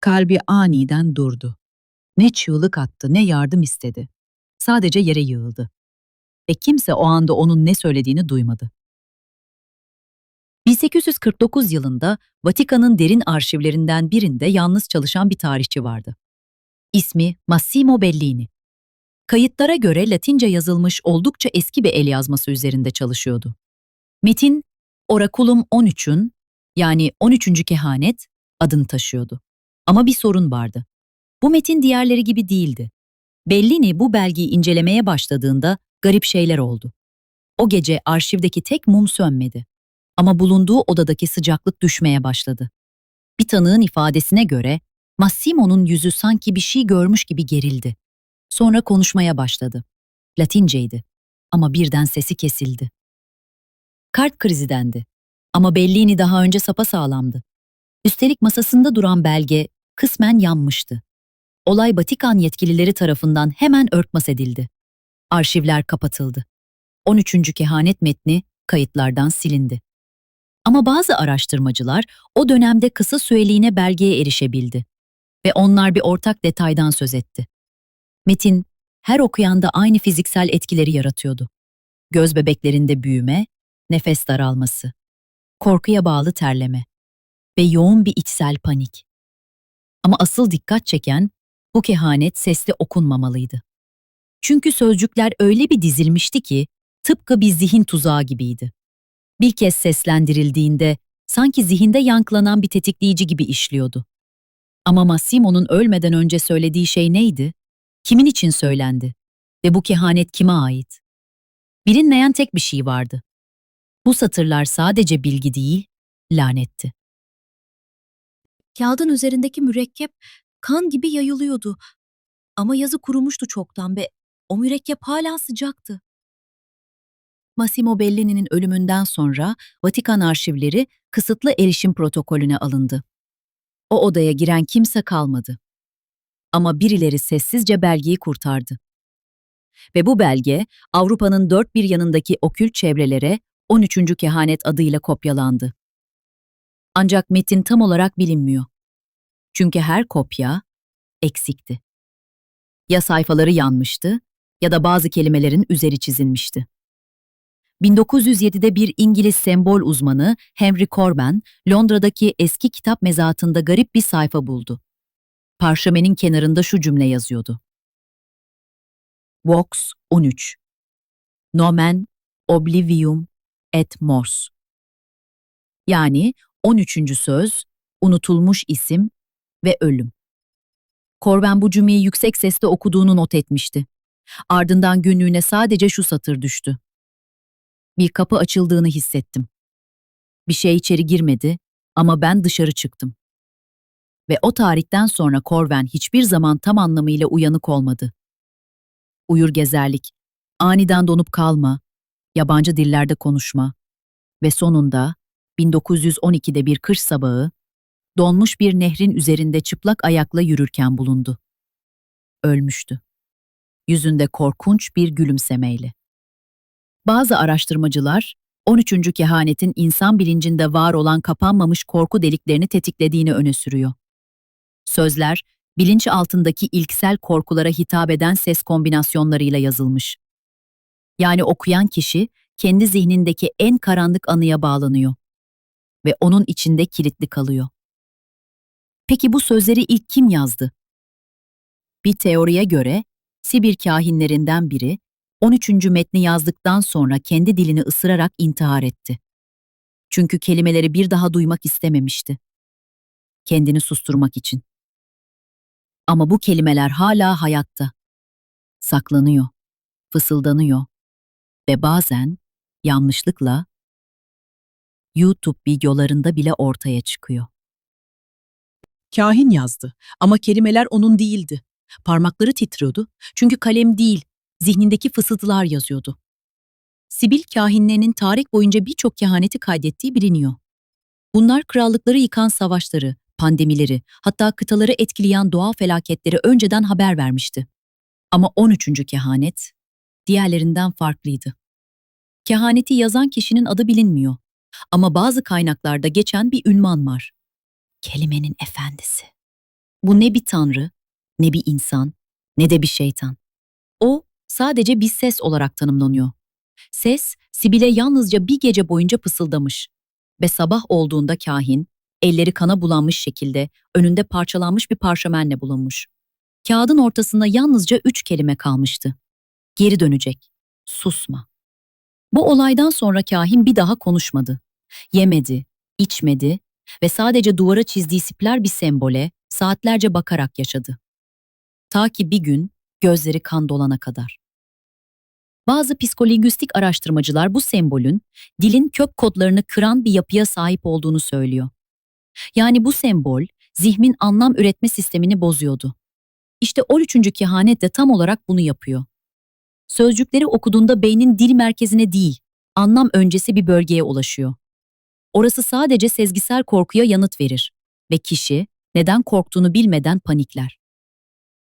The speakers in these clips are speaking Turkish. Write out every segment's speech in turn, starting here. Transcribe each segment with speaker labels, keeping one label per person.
Speaker 1: Kalbi aniden durdu. Ne çığlık attı, ne yardım istedi. Sadece yere yığıldı. Ve kimse o anda onun ne söylediğini duymadı. 1849 yılında Vatikan'ın derin arşivlerinden birinde yalnız çalışan bir tarihçi vardı. İsmi Massimo Bellini. Kayıtlara göre Latince yazılmış oldukça eski bir el yazması üzerinde çalışıyordu. Metin, Oraculum 13'ün yani 13. kehanet adını taşıyordu. Ama bir sorun vardı. Bu metin diğerleri gibi değildi. Bellini bu belgeyi incelemeye başladığında garip şeyler oldu. O gece arşivdeki tek mum sönmedi. Ama bulunduğu odadaki sıcaklık düşmeye başladı. Bir tanığın ifadesine göre Massimo'nun yüzü sanki bir şey görmüş gibi gerildi. Sonra konuşmaya başladı. Latinceydi ama birden sesi kesildi. Kalp krizi dendi. Ama Bellini daha önce sapasağlamdı. Üstelik masasında duran belge kısmen yanmıştı. Olay Vatikan yetkilileri tarafından hemen örtbas edildi. Arşivler kapatıldı. 13. kehanet metni kayıtlardan silindi. Ama bazı araştırmacılar o dönemde kısa süreliğine belgeye erişebildi ve onlar bir ortak detaydan söz etti. Metin her okuyanda aynı fiziksel etkileri yaratıyordu. Göz bebeklerinde büyüme, nefes daralması, korkuya bağlı terleme ve yoğun bir içsel panik. Ama asıl dikkat çeken bu kehanet sesli okunmamalıydı. Çünkü sözcükler öyle bir dizilmişti ki tıpkı bir zihin tuzağı gibiydi. Bir kez seslendirildiğinde sanki zihinde yankılanan bir tetikleyici gibi işliyordu. Ama Massimo'nun ölmeden önce söylediği şey neydi? Kimin için söylendi? Ve bu kehanet kime ait? Bilinmeyen tek bir şey vardı. Bu satırlar sadece bilgi değil, lanetti.
Speaker 2: Kağıdın üzerindeki mürekkep kan gibi yayılıyordu. Ama yazı kurumuştu çoktan ve o mürekkep hala sıcaktı.
Speaker 1: Massimo Bellini'nin ölümünden sonra Vatikan arşivleri kısıtlı erişim protokolüne alındı. O odaya giren kimse kalmadı. Ama birileri sessizce belgeyi kurtardı. Ve bu belge Avrupa'nın dört bir yanındaki okült çevrelere 13. kehanet adıyla kopyalandı. Ancak metin tam olarak bilinmiyor. Çünkü her kopya eksikti. Ya sayfaları yanmıştı ya da bazı kelimelerin üzeri çizilmişti. 1907'de bir İngiliz sembol uzmanı Henry Corben, Londra'daki eski kitap mezatında garip bir sayfa buldu. Parşömenin kenarında şu cümle yazıyordu. Vox 13 Nomen oblivium et mors. Yani 13. söz, unutulmuş isim ve ölüm. Corben bu cümleyi yüksek sesle okuduğunu not etmişti. Ardından günlüğüne sadece şu satır düştü. Bir kapı açıldığını hissettim. Bir şey içeri girmedi ama ben dışarı çıktım. Ve o tarihten sonra Corven hiçbir zaman tam anlamıyla uyanık olmadı. Uyur gezerlik, aniden donup kalma, yabancı dillerde konuşma ve sonunda 1912'de bir kış sabahı donmuş bir nehrin üzerinde çıplak ayakla yürürken bulundu. Ölmüştü. Yüzünde korkunç bir gülümsemeyle. Bazı araştırmacılar 13. kehanetin insan bilincinde var olan kapanmamış korku deliklerini tetiklediğini öne sürüyor. Sözler, bilinç altındaki ilksel korkulara hitap eden ses kombinasyonlarıyla yazılmış. Yani okuyan kişi kendi zihnindeki en karanlık anıya bağlanıyor ve onun içinde kilitli kalıyor. Peki bu sözleri ilk kim yazdı? Bir teoriye göre Sibir kahinlerinden biri 13. metni yazdıktan sonra kendi dilini ısırarak intihar etti. Çünkü kelimeleri bir daha duymak istememişti. Kendini susturmak için. Ama bu kelimeler hala hayatta. Saklanıyor, fısıldanıyor ve bazen yanlışlıkla YouTube videolarında bile ortaya çıkıyor.
Speaker 3: Kahin yazdı ama kelimeler onun değildi. Parmakları titriyordu çünkü kalem değil, zihnindeki fısıltılar yazıyordu. Sibil kahinlerinin tarih boyunca birçok kehaneti kaydettiği biliniyor. Bunlar krallıkları yıkan savaşları, pandemileri, hatta kıtaları etkileyen doğal felaketleri önceden haber vermişti. Ama 13. kehanet diğerlerinden farklıydı. Kehaneti yazan kişinin adı bilinmiyor. Ama bazı kaynaklarda geçen bir ünvan var. Kelimenin efendisi.
Speaker 1: Bu ne bir tanrı, ne bir insan, ne de bir şeytan. O sadece bir ses olarak tanımlanıyor. Ses, Sibile yalnızca bir gece boyunca fısıldamış ve sabah olduğunda kahin, elleri kana bulanmış şekilde önünde parçalanmış bir parşömenle bulunmuş. Kağıdın ortasında yalnızca üç kelime kalmıştı. Geri dönecek, susma. Bu olaydan sonra kahin bir daha konuşmadı. Yemedi, içmedi ve sadece duvara çizdiği sipler bir sembole saatlerce bakarak yaşadı. Ta ki bir gün gözleri kan dolana kadar. Bazı psikolingüistik araştırmacılar bu sembolün dilin kök kodlarını kıran bir yapıya sahip olduğunu söylüyor. Yani bu sembol zihnin anlam üretme sistemini bozuyordu. İşte 13. kehanet de tam olarak bunu yapıyor. Sözcükleri okuduğunda beynin dil merkezine değil, anlam öncesi bir bölgeye ulaşıyor. Orası sadece sezgisel korkuya yanıt verir ve kişi neden korktuğunu bilmeden panikler.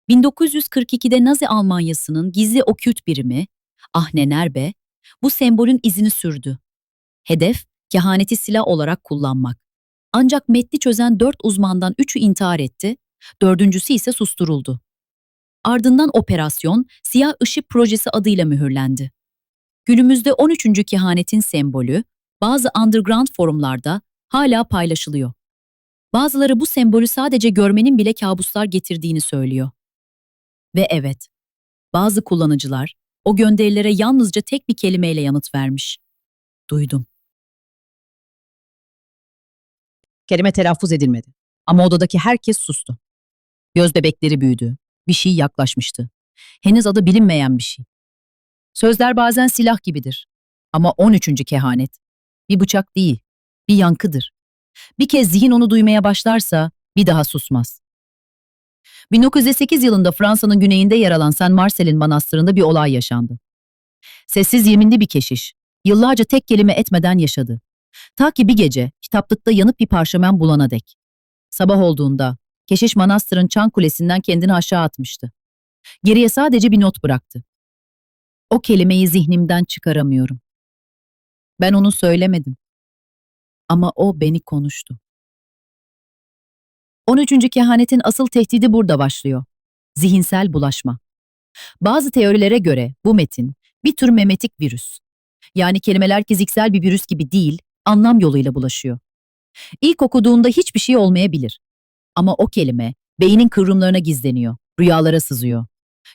Speaker 1: 1942'de Nazi Almanyası'nın gizli okült birimi Ahnenerbe bu sembolün izini sürdü. Hedef kehaneti silah olarak kullanmak. Ancak metni çözen dört uzmandan üçü intihar etti, dördüncüsü ise susturuldu. Ardından operasyon Siyah Işık Projesi adıyla mühürlendi. Günümüzde 13. kehanetin sembolü bazı underground forumlarda hala paylaşılıyor. Bazıları bu sembolü sadece görmenin bile kabuslar getirdiğini söylüyor. Ve evet, bazı kullanıcılar o gönderilere yalnızca tek bir kelimeyle yanıt vermiş. Duydum.
Speaker 3: Kelime telaffuz edilmedi. Ama odadaki herkes sustu. Göz bebekleri büyüdü. Bir şey yaklaşmıştı. Henüz adı bilinmeyen bir şey. Sözler bazen silah gibidir. Ama 13. kehanet. Bir bıçak değil, bir yankıdır. Bir kez zihin onu duymaya başlarsa bir daha susmaz. 1908 yılında Fransa'nın güneyinde yer alan Saint Marcel'in manastırında bir olay yaşandı. Sessiz yeminli bir keşiş, yıllarca tek kelime etmeden yaşadı. Ta ki bir gece kitaplıkta yanıp bir parşömen bulana dek. Sabah olduğunda keşiş manastırın çan kulesinden kendini aşağı atmıştı. Geriye sadece bir not bıraktı. O kelimeyi zihnimden çıkaramıyorum. Ben onu söylemedim. Ama o beni konuştu. 13. kehanetin asıl tehdidi burada başlıyor. Zihinsel bulaşma. Bazı teorilere göre bu metin bir tür memetik virüs. Yani kelimeler fiziksel bir virüs gibi değil, anlam yoluyla bulaşıyor. İlk okuduğunda hiçbir şey olmayabilir. Ama o kelime beynin kıvrımlarına gizleniyor, rüyalara sızıyor.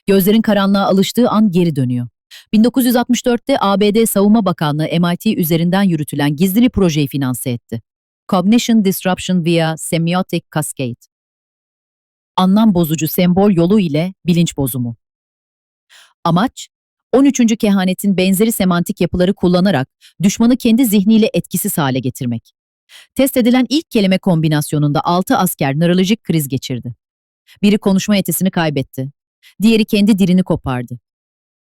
Speaker 3: Gözlerin karanlığa alıştığı an geri dönüyor. 1964'te ABD Savunma Bakanlığı MIT üzerinden yürütülen gizli projeyi finanse etti. Cognition Disruption via Semiotic Cascade. Anlam bozucu sembol yolu ile bilinç bozumu. Amaç, 13. kehanetin benzeri semantik yapıları kullanarak düşmanı kendi zihniyle etkisiz hale getirmek. Test edilen ilk kelime kombinasyonunda 6 asker nörolojik kriz geçirdi. Biri konuşma yetisini kaybetti. Diğeri kendi dilini kopardı.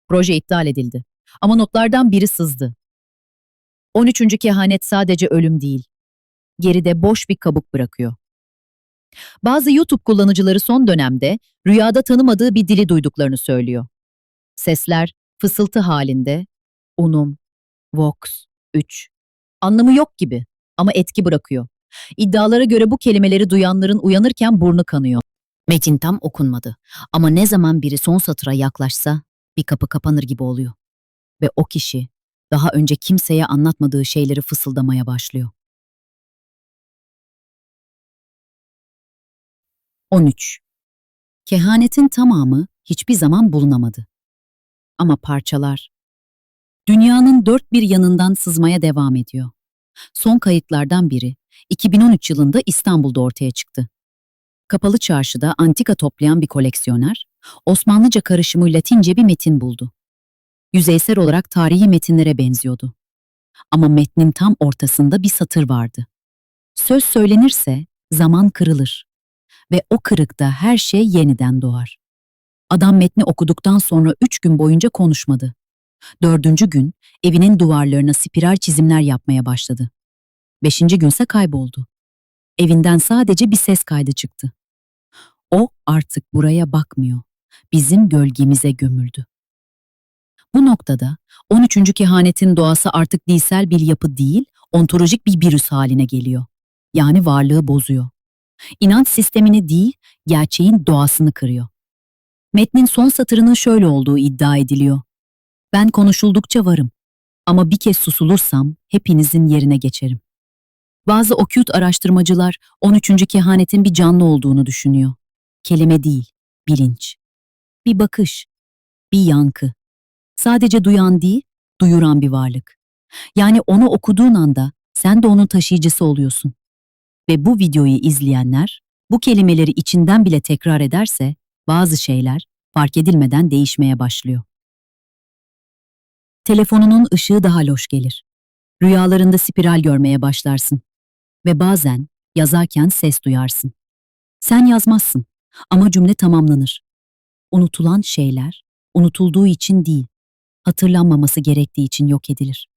Speaker 3: Proje iptal edildi. Ama notlardan biri sızdı. 13. kehanet sadece ölüm değil. Geride boş bir kabuk bırakıyor. Bazı YouTube kullanıcıları son dönemde rüyada tanımadığı bir dili duyduklarını söylüyor. Sesler fısıltı halinde, unum, vox, 3. Anlamı yok gibi ama etki bırakıyor. İddialara göre bu kelimeleri duyanların uyanırken burnu kanıyor. Metin tam okunmadı ama ne zaman biri son satıra yaklaşsa bir kapı kapanır gibi oluyor. Ve o kişi daha önce kimseye anlatmadığı şeyleri fısıldamaya başlıyor. 13. Kehanetin tamamı hiçbir zaman bulunamadı. Ama parçalar dünyanın dört bir yanından sızmaya devam ediyor. Son kayıtlardan biri 2013 yılında İstanbul'da ortaya çıktı. Kapalı çarşıda antika toplayan bir koleksiyoner, Osmanlıca karışımı Latince bir metin buldu. Yüzeysel olarak tarihi metinlere benziyordu. Ama metnin tam ortasında bir satır vardı. Söz söylenirse zaman kırılır ve o kırıkta her şey yeniden doğar. Adam metni okuduktan sonra üç gün boyunca konuşmadı. Dördüncü gün evinin duvarlarına spiral çizimler yapmaya başladı. Beşinci günse kayboldu. Evinden sadece bir ses kaydı çıktı. O artık buraya bakmıyor. Bizim gölgemize gömüldü. Bu noktada 13. kehanetin doğası artık dilsel bir yapı değil, ontolojik bir virüs haline geliyor. Yani varlığı bozuyor.
Speaker 1: İnanç sistemini değil, gerçeğin doğasını kırıyor. Metnin son satırının şöyle olduğu iddia ediliyor. Ben konuşuldukça varım ama bir kez susulursam hepinizin yerine geçerim. Bazı okült araştırmacılar 13. kehanetin bir canlı olduğunu düşünüyor. Kelime değil, bilinç. Bir bakış, bir yankı. Sadece duyan değil, duyuran bir varlık. Yani onu okuduğun anda sen de onun taşıyıcısı oluyorsun. Ve bu videoyu izleyenler bu kelimeleri içinden bile tekrar ederse bazı şeyler fark edilmeden değişmeye başlıyor. Telefonunun ışığı daha loş gelir. Rüyalarında spiral görmeye başlarsın. Ve bazen yazarken ses duyarsın. Sen yazmazsın ama cümle tamamlanır. Unutulan şeyler unutulduğu için değil, hatırlanmaması gerektiği için yok edilir.